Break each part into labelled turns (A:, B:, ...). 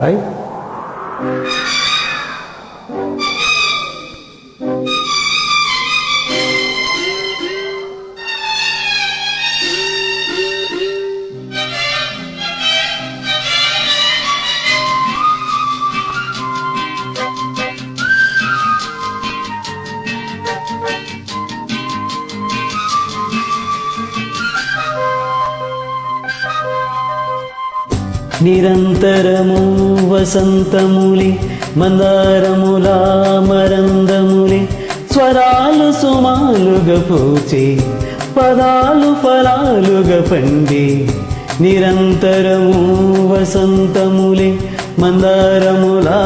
A: は。నిరంతరము వసంతములి మందారములా మరందములి స్వరాలు సుమాలుగా పూచి పదాలు ఫలాలుగా పండి నిరంతరము వసంతములి మందారములా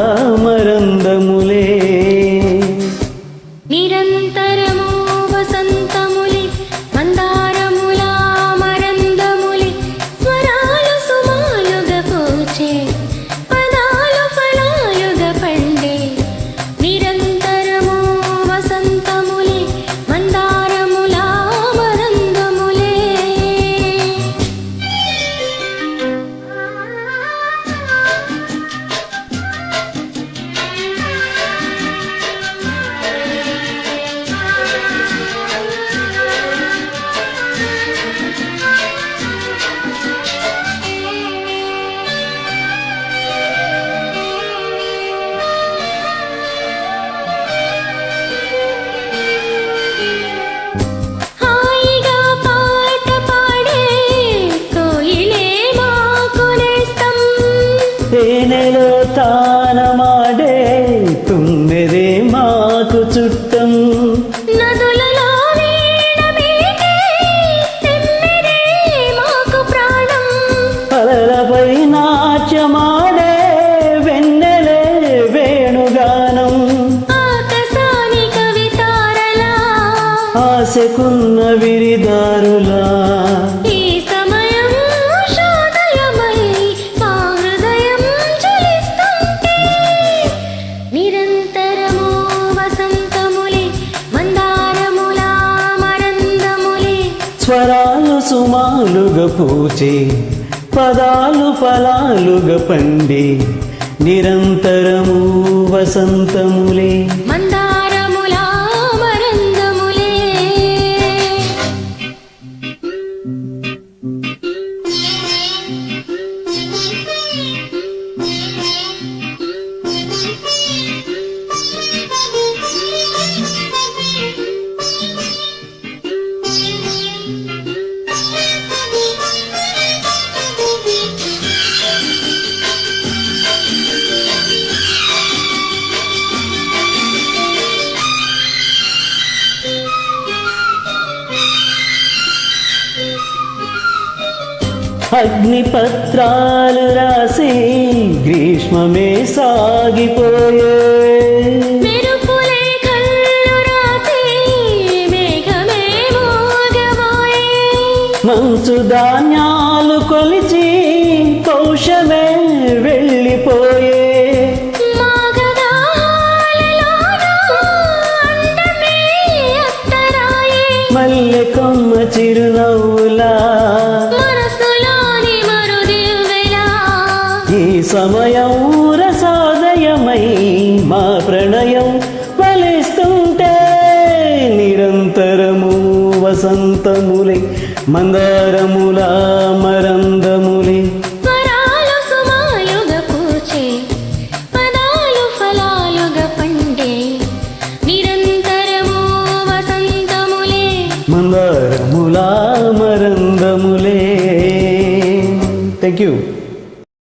A: తేనెలో తానమాడే తుమ్మెదే మాకు చుట్టం. అలలపై నాట్యమాడే వెన్నెలే వేణుగానం. ఆశకున్న విరిదారులా. స్వరాలు సుమాలుగా పూచి పదాలు ఫలాలుగా పండి నిరంతరము వసంతములే
B: Thank you.
A: అగ్నిపత్రాలు రాసి గ్రీష్మమే సాగిపోయే. మంచు ధాన్యాలు కొలిచి పౌషమే వెళ్ళిపోయే. మల్లె కొమ్మ చిరునవ్వులా సమయం రసాదయమై మా ప్రణయం ఫలిస్తుంటే నిరంతరము వసంతములే మందారముల మరందములే. మందారముల మరందములే. Thank you